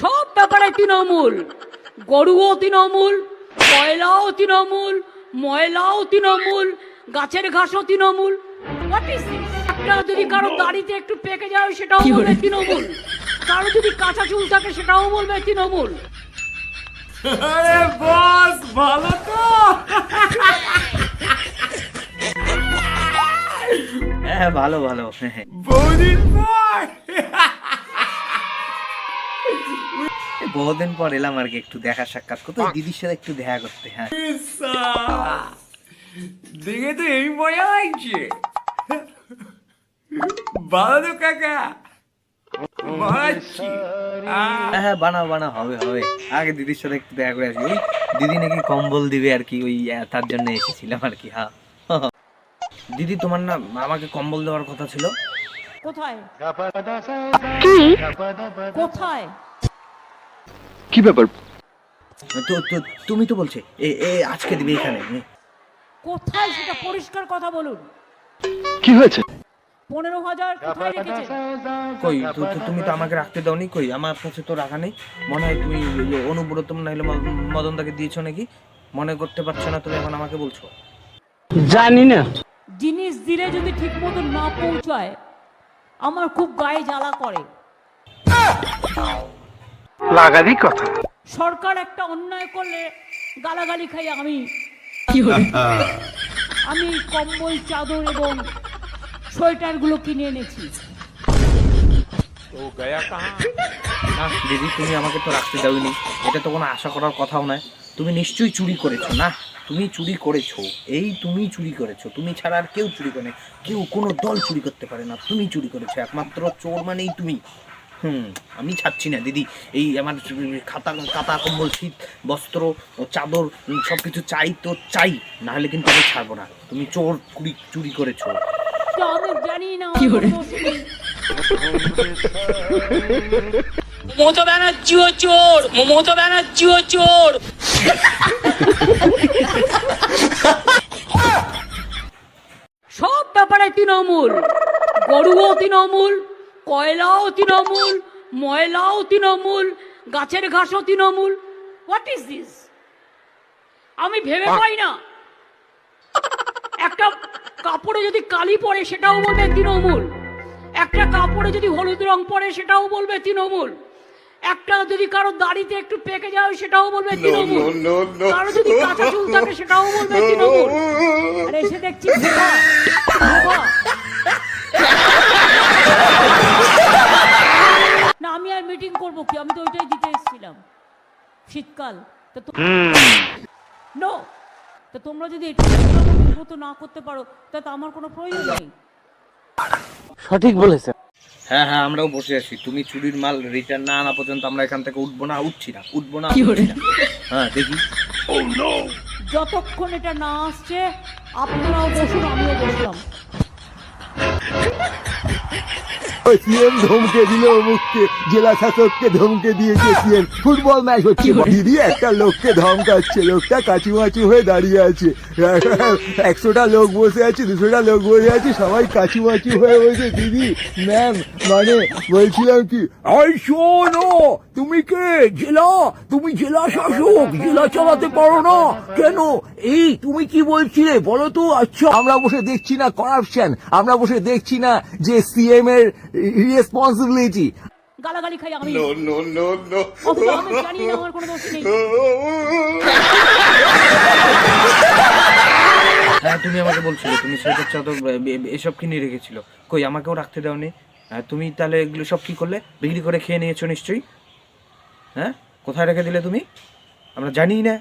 সব ব্যাপারে তৃণমূল। গরুও তৃণমূল কয়লাও তৃণমূল ময়লাও তৃণমূল গাছের ঘাসও তৃণমূল। What is this? একটা যদি কারও দাড়িতে একটু পেকে যায় সেটাও বলবে তৃণমূল। কারও যদি কাঁচা চুল থাকে সেটাও বলবে তৃণমূল। আরে বস ভালো তো। হ্যাঁ ভালো ভালো। হ্যাঁ বহুদিন পর এই বহুদিন পর এলাম আর কি একটু দেখা সাক্ষাৎ করতে। দিদির সাথে একটু দেখা করতে হ্যাঁ। দেখে তো এই মজা লাগছে। ভালো তো কাকা হ্যাঁ হ্যাঁ বানাও বানাও হবে হবে। আগে দিদির সাথে একটু দেখা করে আসি দিদি নাকি কম্বল দিবে আর কি ওই তার জন্য এসেছিলাম আর কি হ্যাঁ। দিদি তোমার না আমাকে কম্বল দেওয়ার কথা ছিল। কোথায়? কোথায়? কি ব্যাপার? তো তো তুমি তো বলছে এ এ আজকে দিবে এখানে। কোথায় সেটা পরিষ্কার কথা বলুন? কি হয়েছে? পনেরো হাজার কোথায় রেখেছে কই তো- তো তুমি তো আমাকে রাখতে দাওনি কই আমার কাছে তো রাখা নেই। মনে হয় তুমি ওই যে অনুব্রত না হলে মদন দিয়েছ নাকি? মনে করতে পারছ না তুমি এখন আমাকে বলছো। জানি না। জিনিস দিলে যদি ঠিক মতো না পৌঁছায় আমার খুব গায়ে জ্বালা করে। লাগারই কথা। সরকার একটা অন্যায় করলে গালাগালি খাই আমি। আমি কম্বল চাদর এবং সোয়েটারগুলো কিনে এনেছি। না দিদি তুমি আমাকে তো রাখতে দাওনি। এটা তো কোনো আশা করার কথাও নয়। তুমি নিশ্চয়ই চুরি করেছ না? তুমি চুরি করেছ। এই তুমি চুরি করেছ। তুমি ছাড়া আর কেউ চুরি করে। কেউ কোনো দল চুরি করতে পারে না। তুমি চুরি করেছ। একমাত্র চোর মানেই তুমি। হুম আমি ছাড়ছি না দিদি। এই আমার খাতা কাতা কম্বল শীত বস্ত্র চাদর সব কিছু চাই তো চাই না হলে কিন্তু আমি ছাড়বো না। তুমি চোর চুরি চুরি করেছ। মমতা ব্যানার্জিও চোর মমতা ব্যানার্জিও চোর। সব ব্যাপারে তৃণমূল গরুও তৃণমূল কয়লাও তৃণমূল ময়লাও তৃণমূল গাছের ঘাসও তৃণমূল হোয়াট ইজ দিস আমি ভেবে পাই না একটা কাপড়ে যদি কালি পরে সেটাও বলবে তৃণমূল একটা কাপড়ে যদি হলুদ রং পরে সেটাও বলবে তৃণমূল একটা যদি কারও দাড়িতে একটু পেকে যায় সেটাও বলবে তৃণমূল কারও যদি কাঁচা চুল থাকে সেটাও বলবে তৃণমূল আর এসে দেখছি ভুয়া, ভুয়া। না আমি আর মিটিং করব কি? আমি তো ওইটাই দিতে এসেছিলাম। শীতকাল। তা তো নো তা তোমরা যদি এটা না করতে পারো তা তো আমার কোনো প্রয়োজন নেই। সঠিক বলেছে হ্যাঁ হ্যাঁ আমরাও বসে আছি। তুমি চুরির মাল রিটার্ন না আনা পর্যন্ত আমরা এখান থেকে উঠবো না উঠছি না। উঠবো না। হ্যাঁ দেখি। যতক্ষণ এটা না আসছে আপনারাও বসুন আমিও বসলাম। সিএম ধমকে দিল অমুককে জেলা শাসককে ধমকে দিয়েছে সিএম। ফুটবল ম্যাচ হচ্ছে। দিদি একটা লোককে ধমকাচ্ছে। লোকটা কাচুমাচু হয়ে দাঁড়িয়ে আছে। একশোটা লোক বসে আছে দুশোটা লোক বসে আছে সবাই কাচুমাচু হয়ে বসে। দিদি ম্যাম মানে বলছিলাম কি শোনো তুমি কে? জেলা? তুমি জেলা শাসক। জেলা চালাতে পারো না। কেন? এই তুমি কি বলছিলে? বলো তো আচ্ছা। আমরা বসে দেখছি না করাপশন আমরা বসে দেখছি না যে সিএম এর রেসপন্সিবিলিটি গালাগালি খাই আমি। অথচ আমি জানি না আমার কোনো দোষ নেই। হ্যাঁ তুমি আমাকে বলছিলে তুমি সোয়েটার চাদর এসব কিনে রেখেছিল। কই আমাকেও রাখতে দাওনি? হ্যাঁ, তুমি তাহলে এগুলো সব কি করলে? বিক্রি করে খেয়ে নিয়েছো নিশ্চয়ই? হ্যাঁ কোথায় রেখে দিলে তুমি? আমরা জানি না।